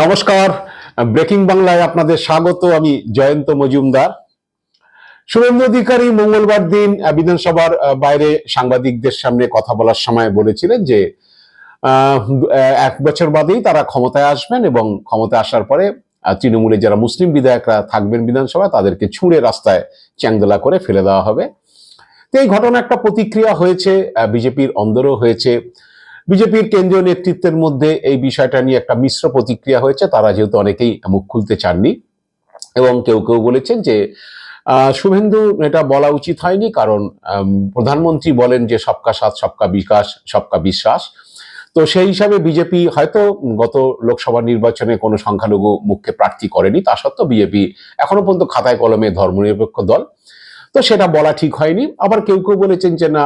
নমস্কার। ব্রেকিং বাংলায় আপনাদের স্বাগত আমি জয়ন্ত মজুমদার। শুভেন্দু অধিকারী মঙ্গলবার দিন বিধানসভার বাইরে সাংবাদিকদের সামনে কথা বলার সময় বলেছিলেন যে এক বছর বাদেই তারা ক্ষমতায় আসবেন এবং ক্ষমতায় আসার পরে আহ, তৃণমূলের যারা মুসলিম বিধায়করা থাকবেন বিধানসভায় তাদেরকে ছুঁড়ে রাস্তায় চ্যাংদোলা করে ফেলে দেওয়া হবে। তো এই ঘটনা একটা প্রতিক্রিয়া হয়েছে বিজেপির অন্দরও হয়েছে। বিজেপির কেন্দ্রীয় নেতৃত্বের মধ্যে এই বিষয়টা নিয়ে একটা মিশ্র প্রতিক্রিয়া হয়েছে। তারা যেহেতু অনেকেই মুখ খুলতে চাননি এবং কেউ কেউ বলেছেন যে শুভেন্দু, এটা বলা উচিত হয়নি কারণ প্রধানমন্ত্রী বলেন যে সবকা সাথ, সবকা বিকাশ, সবকা বিশ্বাস। তো সেই হিসাবে বিজেপি হয়তো গত লোকসভা নির্বাচনে কোনো সংখ্যালঘু মুখকে প্রার্থী করেনি। তা সত্ত্বেও বিজেপি এখনও পর্যন্ত খাতায় কলমে ধর্মনিরপেক্ষ দল। তো সেটা বলা ঠিক হয়নি। আবার কেউ কেউ বলেছেন যে না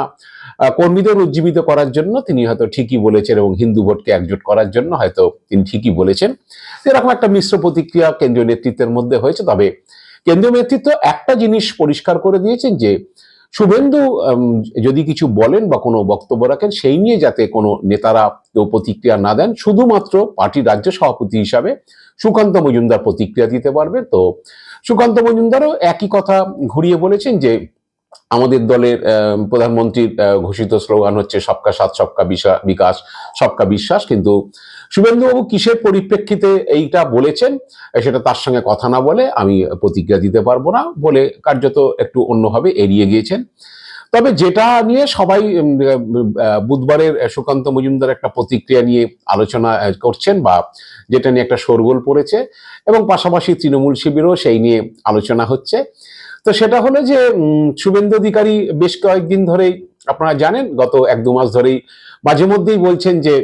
কর্মীদের উজ্জীবিত করার জন্য তিনি হয়তো ঠিকই বলেছেন এবং হিন্দু ভোটকে একজোট করার জন্য হয়তো তিনি ঠিকই বলেছেন। এরকম একটা মিশ্র প্রতিক্রিয়া কেন্দ্রীয় নেতৃত্বের মধ্যে হয়েছে। তবে কেন্দ্রীয় নেতৃত্ব একটা জিনিস পরিষ্কার করে দিয়েছেন যে, শুভেন্দু যদি কিছু বলেন বা কোনো বক্তব্য রাখেন, সেই নিয়ে যাতে কোনো নেতারা কেউ প্রতিক্রিয়া না দেন, শুধুমাত্র পার্টির রাজ্য সভাপতি হিসাবে সুকান্ত মজুমদার প্রতিক্রিয়া দিতে পারবে। তো সুকান্ত মজুমদারও একই কথা ঘুরিয়ে বলেছেন যে আমাদের দলের প্রধানমন্ত্রীর ঘোষিত স্লোগান হচ্ছে সবকা সাত সবকা বিকাশ, সবকা বিশ্বাস কিন্তু শুভেন্দুবাবু কিসের পরিপ্রেক্ষিতে এইটা বলেছেন? সেটা তার সঙ্গে কথা না বলে আমি প্রতিজ্ঞা দিতে পারব না বলে কার্যত একটু অন্যভাবে এড়িয়ে গিয়েছেন। তবে যেটা নিয়ে সবাই বুধবারের সুকান্ত মজুমদার একটা প্রতিক্রিয়া নিয়ে আলোচনা করছেন বা যেটা নিয়ে একটা শোরগোল পড়েছে এবং পাশাপাশি তৃণমূল শিবিরও সেই নিয়ে আলোচনা হচ্ছে। তো সেটা হলো যে শুভেন্দু অধিকারী বেশ কয়েকদিন ধরেই, আপনারা জানেন, গত এক দু মাস ধরেই মাঝে মধ্যেই বলছেন যে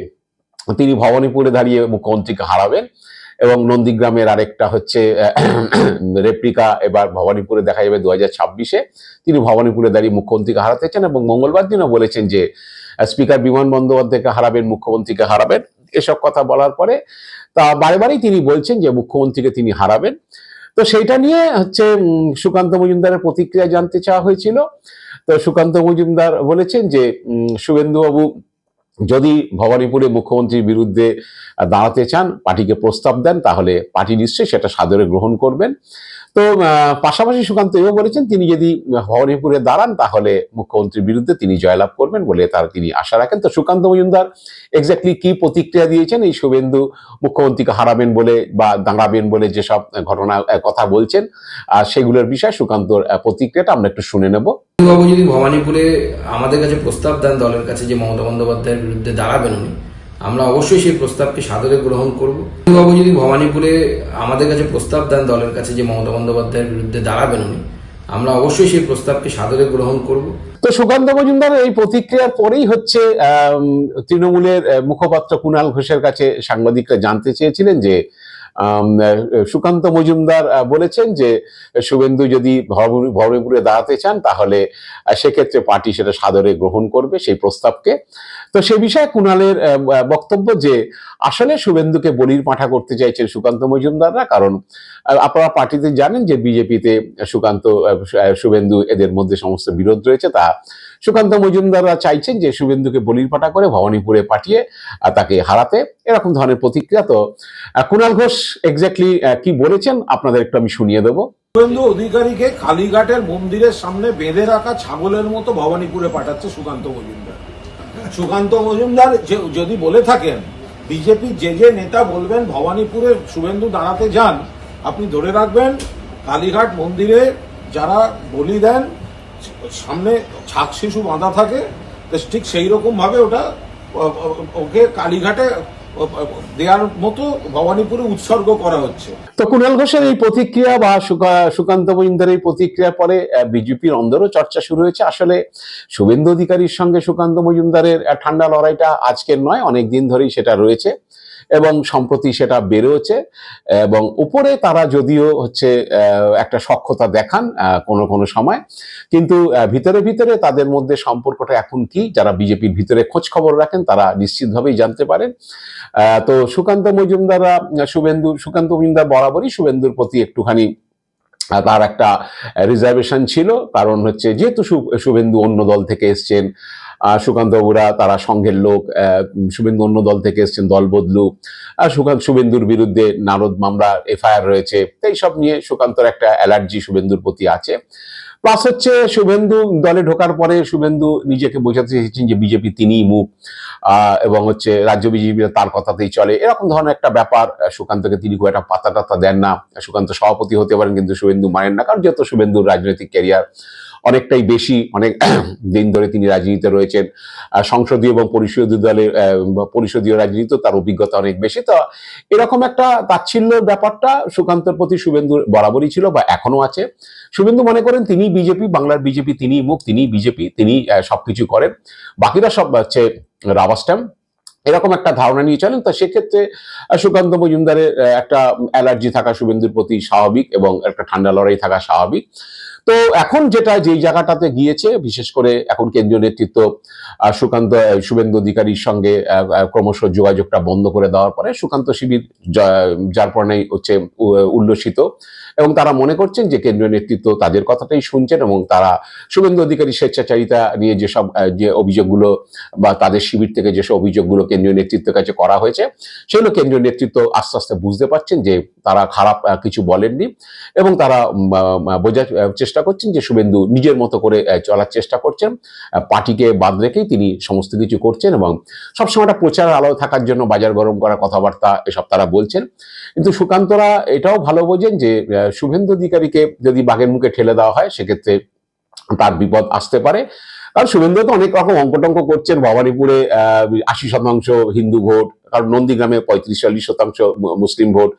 তিনি ভবানীপুরে দাঁড়িয়ে মুখ্যমন্ত্রীকে হারাবেন। এবং নন্দীগ্রামের আরেকটা হচ্ছে রেপ্লিকা এবার ভবানীপুরে দেখা যাবে দু হাজার ছাব্বিশে। তিনি ভবানীপুরে দাঁড়িয়ে মুখ্যমন্ত্রীকে হারাতে চান এবং মঙ্গলবার দিনও বলেছেন যে স্পিকার বিমান বন্দ্যোপাধ্যায়কে হারাবেন, মুখ্যমন্ত্রীকে হারাবেন, এসব কথা বলার পরে তা বারে বারেই তিনি বলছেন যে, মুখ্যমন্ত্রীকে তিনি হারাবেন। তো সেইটা নিয়ে হচ্ছে সুকান্ত মজুমদারের প্রতিক্রিয়া জানতে চাওয়া হয়েছিল। তো সুকান্ত মজুমদার বলেছেন যে শুভেন্দুবাবু যদি ভবানীপুরে মুখ্যমন্ত্রীর বিরুদ্ধে দাঁড়াতে চান, পার্টিকে প্রস্তাব দেন, তাহলে পার্টি নিশ্চয়ই সেটা সাদরে গ্রহণ করবেন। তো পাশাপাশি সুকান্ত এও বলেছেন, তিনি যদি ভবানীপুরে দাঁড়ান, তাহলে মুখ্যমন্ত্রীর বিরুদ্ধে তিনি জয়লাভ করবেন বলে তার তিনি আশা রাখেন। তো সুকান্ত মজুমদার এক্স্যাক্টলি কি প্রতিক্রিয়া দিয়েছেন এই শুভেন্দু মুখ্যমন্ত্রীকে হারাবেন বলে বা দাঁড়াবেন বলে যেসব ঘটনা কথা বলছেন, আর সেগুলোর বিষয়ে সুকান্তর প্রতিক্রিয়াটা আমরা একটু শুনে নেব। বাবু যদি ভবানীপুরে আমাদের কাছে প্রস্তাব দেন দলের কাছে যে মমতা বন্দ্যোপাধ্যায়ের বিরুদ্ধে দাঁড়াবেন উনি আমরা অবশ্যই সেই প্রস্তাবকে সাদরে গ্রহণ করব। বাবু যদি ভবানীপুরে আমাদের কাছে প্রস্তাব দেন, দলের কাছে যে মমতা বন্দ্যোপাধ্যায়ের বিরুদ্ধে দাঁড়াবেন উনি, আমরা অবশ্যই সেই প্রস্তাবকে সাদরে গ্রহণ করব। তো সুকান্ত মজুমদার, এই প্রতিক্রিয়ার পরেই হচ্ছে তৃণমূলের মুখপাত্র কুণাল ঘোষের কাছে সাংবাদিকরা জানতে চেয়েছিলেন যে সুকান্ত মজুমদার বলেছেন যে, শুভেন্দু যদি ভবানী- ভবানীপুরে দাঁড়াতে চান, তাহলে সেক্ষেত্রে পার্টি সেটা সাদরে গ্রহণ করবে সেই প্রস্তাবকে। তো সে বিষয়ে কুণালের বক্তব্য যে, আসলে শুভেন্দুকে বলির পাঠা করতে চাইছেন সুকান্ত মজুমদাররা, কারণ আপনারা পার্টিতে জানেন যে, বিজেপিতে সুকান্ত শুভেন্দু এদের মধ্যে সমস্ত বিরোধ রয়েছে, তা সুকান্ত মজুমদাররা চাইছেন যে শুভেন্দুকে বলির পাঠা করে ভবানীপুরে পাঠিয়ে তাকে হারাতে। এরকম ধরনের প্রতিক্রিয়া তো কুণাল ঘোষ এক্স্যাক্টলি কি বলেছেন? আপনাদের একটু আমি শুনিয়ে দেবো। শুভেন্দু অধিকারীকে কালীঘাটের মন্দিরের সামনে বেঁধে রাখা ছাগলের মতো ভবানীপুরে পাঠাচ্ছে সুকান্ত মজুমদার। সুকান্ত মজুমদার যদি বলে থাকেন বিজেপি যে যে নেতা বলবেন, ভবানীপুরে শুভেন্দু দাঁড়াতে যান, আপনি ধরে রাখবেন, কালীঘাট মন্দিরে যারা বলি দেন সামনে ছাক শিশু বাঁধা থাকে ঠিক সেই রকম ভাবে ওটা ওকে কালীঘাটে দেওয়ার মতো ভবানীপুরে উৎসর্গ করা হচ্ছে। তো কুণাল ঘোষের এই প্রতিক্রিয়া বা সুকা- সুকান্ত মজুমদার এই প্রতিক্রিয়ার পরে বিজেপির অন্দরও চর্চা শুরু হয়েছে। আসলে শুভেন্দু অধিকারীর সঙ্গে সুকান্ত মজুমদারের ঠান্ডা লড়াইটা আজকের নয়, অনেক দিন ধরেই সেটা রয়েছে। এবং সম্প্রতি সেটা বেরোচ্ছে এবং উপরে তারা যদিও হচ্ছে একটা সক্ষতা দেখান কোনো কোনো সময়, কিন্তু ভিতরে ভিতরে তাদের মধ্যে সম্পর্কটা এখন কি, যারা বিজেপির ভিতরে খোঁজ খবর রাখেন, তারা নিশ্চিতভাবেই জানতে পারেন। তো সুকান্ত মজুমদাররা, শুভেন্দু, সুকান্ত মজুমদার বরাবরই শুভেন্দুর প্রতি একটুখানি তার একটা রিজার্ভেশন ছিল, কারণ হচ্ছে যেহেতু শুভেন্দু অন্য দল থেকে এসছেন সুকান্ত বাবুরা, তারা সংঘের লোক শুভেন্দু অন্য দল থেকে এসছেন, দল বদলু। সুকান্ত, শুভেন্দুর বিরুদ্ধে নারদ মামলা, এফআইআর রয়েছে। তো এইসব নিয়ে সুকান্তর একটা অ্যালার্জি শুভেন্দুর প্রতি আছে। প্লাস হচ্ছে শুভেন্দু দলে ঢোকার পরে শুভেন্দু নিজেকে বোঝাতে চেয়েছেন যে বিজেপি তিনিই মুখ এবং হচ্ছে রাজ্য বিজেপি তার কথাতেই চলে। এরকম ধরনের একটা ব্যাপার সুকান্তকে তিনি খুব একটা পাতা টাতা দেন না। সুকান্ত সভাপতি হতে পারেন, কিন্তু শুভেন্দু মানেন না। কারণ যেহেতু শুভেন্দুর রাজনৈতিক ক্যারিয়ার অনেকটাই বেশি, অনেক দিন ধরে তিনি রাজনীতিতে রয়েছেন। সংসদীয় এবং পরিষদীয় দলের পরিষদীয় রাজনীতিতে তার অভিজ্ঞতা অনেক বেশি। তো এরকম একটা তাচ্ছিল্যের ব্যাপারটা সুকান্তর প্রতি শুভেন্দুর বরাবরই ছিল বা এখনও আছে। শুভেন্দু মনে করেন, তিনি বিজেপি, বাংলার বিজেপি তিনি মুখ তিনি বিজেপি তিনি সবকিছু করেন। বাকিরা সব হচ্ছে রাবার স্ট্যাম্প এরকম একটা ধারণা নিয়ে চলেন। তো সেক্ষেত্রে সুকান্ত মজুমদারের একটা অ্যালার্জি থাকা শুভেন্দুর প্রতি স্বাভাবিক এবং একটা ঠান্ডা লড়াই থাকা স্বাভাবিক। তো এখন যেটা যেই জায়গাটাতে গিয়েছে, বিশেষ করে এখন কেন্দ্রীয় নেতৃত্ব সুকান্ত শুভেন্দু অধিকারীর সঙ্গে ক্রমশ যোগাযোগটা বন্ধ করে দেওয়ার পরে সুকান্ত শিবির যার পরনেই হচ্ছে উল্লসিত। এবং তারা মনে করছেন যে কেন্দ্রীয় নেতৃত্ব তাদের কথাটাই শুনছেন এবং তারা শুভেন্দু অধিকারী, স্বেচ্ছাচারিতা নিয়ে যেসব যে অভিযোগগুলো বা তাদের শিবির থেকে যেসব অভিযোগগুলো কেন্দ্রীয় নেতৃত্বের কাছে করা হয়েছে, সেগুলো কেন্দ্রীয় নেতৃত্ব আস্তে আস্তে বুঝতে পারছেন যে তারা খারাপ কিছু বলেননি এবং তারা বোঝার চেষ্টা করছেন যে শুভেন্দু নিজের মতো করে চলার চেষ্টা করছেন পার্টিকে বাদ রেখেই তিনি সমস্ত কিছু করছেন এবং সবসময় একটা প্রচার আলো থাকার জন্য বাজার গরম করা কথাবার্তা এসব তারা বলছেন। কিন্তু সুকান্তরা এটাও ভালো বোঝেন যে শুভেন্দু অধিকারীকে যদি বাঘের মুখে ঠেলে দেওয়া হয় সেক্ষেত্রে তার বিপদ আসতে পারে। কারণ শুভেন্দু তো অনেক রকম অঙ্কটঙ্ক করছেন। ভবানীপুরে আহ, আশি শতাংশ হিন্দু ভোট কারণ নন্দীগ্রামে পঁয়ত্রিশ চল্লিশ শতাংশ মুসলিম ভোট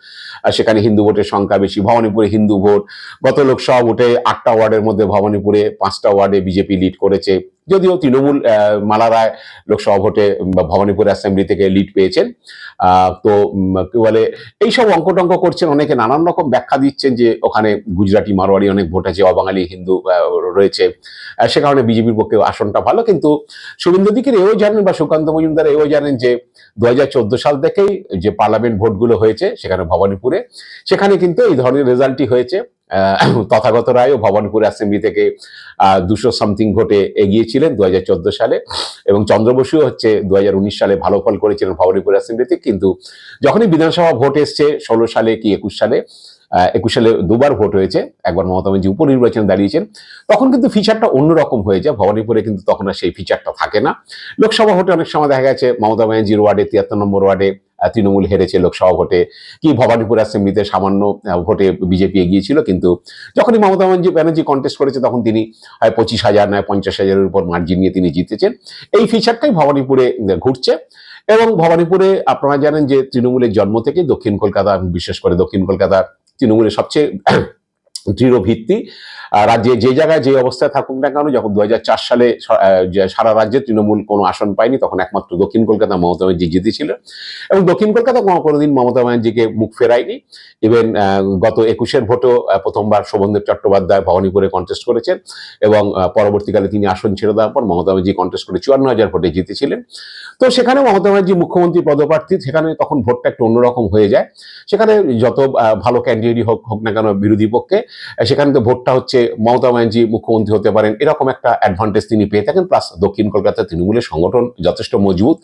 সেখানে হিন্দু ভোটের সংখ্যা বেশি। ভবানীপুরে হিন্দু ভোট। গত লোকসভা ভোটে আটটা ওয়ার্ডের মধ্যে ভবানীপুরে পাঁচটা ওয়ার্ডে বিজেপি লিড করেছে। যদিও তৃণমূল মালা রায় লোকসভা ভোটে ভবানীপুর অ্যাসেম্বলি থেকে লিড পেয়েছেন। তো কি বলে, এইসব অঙ্কটঙ্ক করছেন অনেকে, নানান রকম ব্যাখ্যা দিচ্ছেন যে ওখানে গুজরাটি, মারোয়ারি অনেক ভোট আছে, অবাঙালি হিন্দু রয়েছে। সে কারণে বিজেপির পক্ষে আসনটা ভালো। কিন্তু শুভেন্দু দিকের এও জানেন বা সুকান্ত মজুমদার এও জানেন যে দু হাজার সাল থেকেই যে পার্লামেন্ট ভোটগুলো হয়েছে, সেখানে ভবানীপুরে, সেখানে কিন্তু এই ধরনের রেজাল্টই হয়েছে। তথাগত রায়ও ভবানীপুর অ্যাসেম্বলি থেকে দুশো সামথিং ভোটে এগিয়েছিলেন দু হাজার চোদ্দ সালে এবং চন্দ্র বসুও হচ্ছে দুই হাজার উনিশ সালে ভালো ফল করেছিলেন ভবানীপুর অ্যাসেম্বলিতে। কিন্তু যখনই বিধানসভা ভোট এসছে, ষোলো সালে কি একুশ সালে একুশ সালে দুবার ভোট হয়েছে। একবার মমতা ব্যানার্জি উপনির্বাচনে দাঁড়িয়েছেন। তখন কিন্তু ফিচারটা অন্যরকম হয়ে যায় ভবানীপুরে কিন্তু তখন আর সেই ফিচারটা থাকে না। লোকসভা ভোটে অনেক সময় দেখা গেছে, মমতা ব্যানার্জির ওয়ার্ডে তিয়াত্তর নম্বর ওয়ার্ডে তৃণমূল হেরেছে লোকসভা ভোটে। কি ভবানীপুর অ্যাসেম্বলিতে সামান্য ভোটে বিজেপি এগিয়েছিল কিন্তু যখনই মমতা ব্যানার্জি কন্টেস্ট করেছে, তখন তিনি, হয়, পঁচিশ হাজার নয়, পঞ্চাশ হাজারের উপর মার্জিন নিয়ে তিনি জিতেছেন। এই ফিচারটাই ভবানীপুরে ঘুরছে। এবং ভবানীপুরে আপনারা জানেন যে তৃণমূলের জন্ম থেকে দক্ষিণ কলকাতা বিশেষ করে দক্ষিণ কলকাতা তৃণমূলের সবচেয়ে দৃঢ় ভিত্তি। রাজ্যে যে জায়গায় যে অবস্থায় থাকুক না কেন, যখন দু হাজার চার সালে সারা রাজ্যে তৃণমূল কোনো আসন পায়নি, তখন একমাত্র দক্ষিণ কলকাতা মমতা ব্যানার্জি জিতেছিল। এবং দক্ষিণ কলকাতা কোনো কোনোদিন মমতা ব্যানার্জিকে মুখ ফেরায়নি। ইভেন গত একুশের ভোটও প্রথমবার শোভনদেব চট্টোপাধ্যায় ভবানীপুরে কন্টেস্ট করেছেন এবং পরবর্তীকালে তিনি আসন ছেড়ে দেওয়ার পর মমতা ব্যানার্জি কন্টেস্ট করে চুয়ান্ন হাজার ভোটে জিতেছিলেন। তো সেখানে মমতা ব্যানার্জি মুখ্যমন্ত্রী পদপ্রার্থী, সেখানে তখন ভোটটা একটু অন্যরকম হয়ে যায়। সেখানে যত ভালো ক্যান্ডিডেটই হোক হোক না কেন বিরোধী পক্ষে সেখানে তো ভোটটা হচ্ছে মমতা ব্যানার্জি মুখ্যমন্ত্রী হতে পারেন। এরকম একটা অ্যাডভান্টেজ তিনি পেয়ে থাকেন প্লাস দক্ষিণ কলকাতা তৃণমূলের সংগঠন যথেষ্ট মজবুত।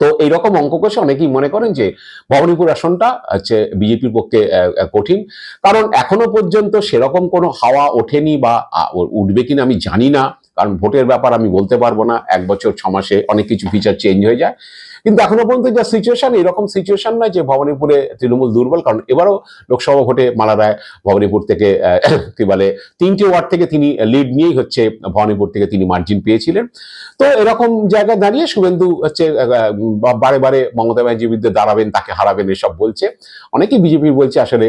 তো এইরকম অঙ্ক কষে অনেকেই মনে করেন যে ভবানীপুর আসনটা হচ্ছে বিজেপির পক্ষে কঠিন। কারণ এখনও পর্যন্ত সেরকম কোনো হাওয়া ওঠেনি বা উঠবে কিনা আমি জানি না। কারণ ভোটের ব্যাপার আমি বলতে পারব না। এক বছর, ছ মাসে অনেক কিছু ফিচার চেঞ্জ হয়ে যায়। কিন্তু এখনও পর্যন্ত যা সিচুয়েশন এরকম সিচুয়েশন নয় যে ভবানীপুরে তৃণমূল দুর্বল, কারণ এবারও লোকসভা ভোটে মালা রায় ভবানীপুর থেকে, কি বলে, তিনটে ওয়ার্ড থেকে তিনি লিড নিয়েই হচ্ছে ভবানীপুর থেকে তিনি মার্জিন পেয়েছিলেন। তো এরকম জায়গায় দাঁড়িয়ে শুভেন্দু হচ্ছে বারে বারে মমতা ব্যানার্জির বিরুদ্ধে দাঁড়াবেন, তাকে হারাবেন, এসব বলছে। অনেকেই বিজেপি বলছে আসলে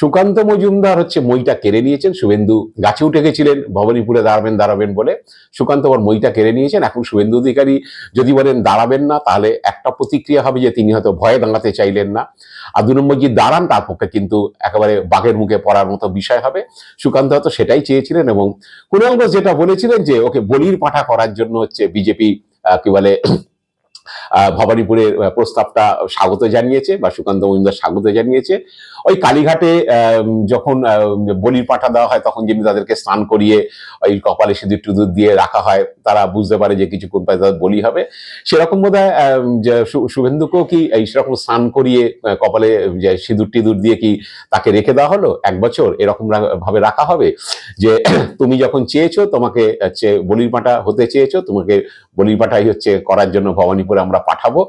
সুকান্ত মজুমদার হচ্ছে মইটা কেড়ে নিয়েছেন, শুভেন্দু গাছে উঠে গেছিলেন, ভবানীপুরে দাঁড়াবেন দাঁড়াবেন বলে সুকান্ত আবার মইটা কেড়ে নিয়েছেন। এখন শুভেন্দু অধিকারী যদি বলেন দাঁড়াবেন না, তাহলে একটা প্রতিক্রিয়া হবে যে তিনি হয়তো ভয়ে দাঁড়াতে চাইলেন না। আর দু নম্বর যে দাঁড়ান তার পক্ষে কিন্তু একেবারে বাঘের মুখে পড়ার মতো বিষয় হবে। সুকান্ত হয়তো সেটাই চেয়েছিলেন এবং কুণাল যেটা বলেছিলেন যে, ওকে বলির পাঠা করার জন্য হচ্ছে বিজেপি কি বলে ভবানীপুরের প্রস্তাবটা স্বাগত জানিয়েছে বা সুকান্ত মজুমদার স্বাগত জানিয়েছে। ওই কালীঘাটে যখন বলির পাঠা দেওয়া হয়, তখন যেমনি তাদেরকে স্নান করিয়ে ওই কপালে সিঁদুর টুদুর দিয়ে রাখা হয়, তারা বুঝতে পারে যে কিছুক্ষণ পরে তাদের বলি হবে। সেরকম বোধ হয় শুভেন্দুকেও কি এই সেরকম স্নান করিয়ে কপালে যে সিঁদুর টিঁদুর দিয়ে কি তাকে রেখে দেওয়া হলো? এক বছর এরকম ভাবে রাখা হবে? যে তুমি যখন চেয়েছো, তোমাকে বলির পাঠা হতে চেয়েছো, তোমাকে বলির পাঠাই হচ্ছে করার জন্য ভবানীপুরে আমরা পাঠাবো।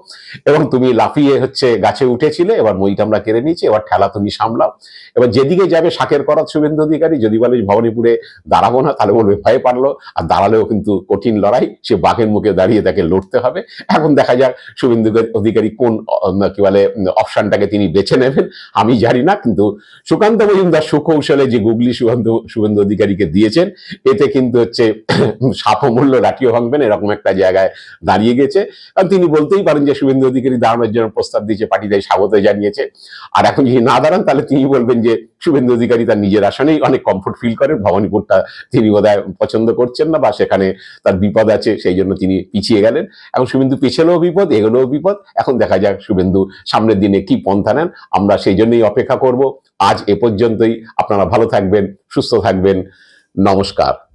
এবং তুমি লাফিয়ে হচ্ছে গাছে উঠেছিলে, এবার মইটা আমরা কেড়ে নিয়েছি, এবার ঠেলা তুমি সামলাও। এবার যেদিকে যাবে শাকের করাত শুভেন্দু অধিকারী, যদি বলে ভবানীপুরে দাঁড়াবো না, তাহলে বলবে ভয় পারল। আর দাঁড়ালেও কিন্তু কঠিন লড়াই, সে বাঘের মুখে দাঁড়িয়ে তাকে লড়তে হবে। এখন দেখা যাক শুভেন্দু অধিকারী কোন কি বলে অপশনটাকে তিনি বেছে নেবেন, আমি জানি না। কিন্তু সুকান্ত মজুমদার সুকৌশলে যে গুগলি সুকান্ত, শুভেন্দু অধিকারীকে দিয়েছেন, এতে কিন্তু হচ্ছে সাফমূল্য রাখিও ভাঙবেন, এরকম একটা জায়গায় দাঁড়িয়ে গেছে। কারণ তিনি বলতেই পারেন যে শুভেন্দু অধিকারী দাঁড়ানোর জন্য প্রস্তাব দিয়েছে পার্টি তাই স্বাগত জানিয়েছে। আর এখন যদি না দাঁড়ান, তাহলে তিনি বলবেন যে শুভেন্দু অধিকারী তার নিজের আসনেই অনেক কমফোর্ট ফিল করেন। ভবানীপুরটা তিনি বোধহয় পছন্দ করছেন না বা সেখানে তার বিপদ আছে, সেই জন্য তিনি পিছিয়ে গেলেন। এখন শুভেন্দু পিছলেও বিপদ এগোলেও বিপদ। এখন দেখা যাক শুভেন্দু সামনের দিনে কি পন্থা নেন। আমরা সেই জন্যই অপেক্ষা করব। আজ এ পর্যন্তই। আপনারা ভালো থাকবেন, সুস্থ থাকবেন। নমস্কার।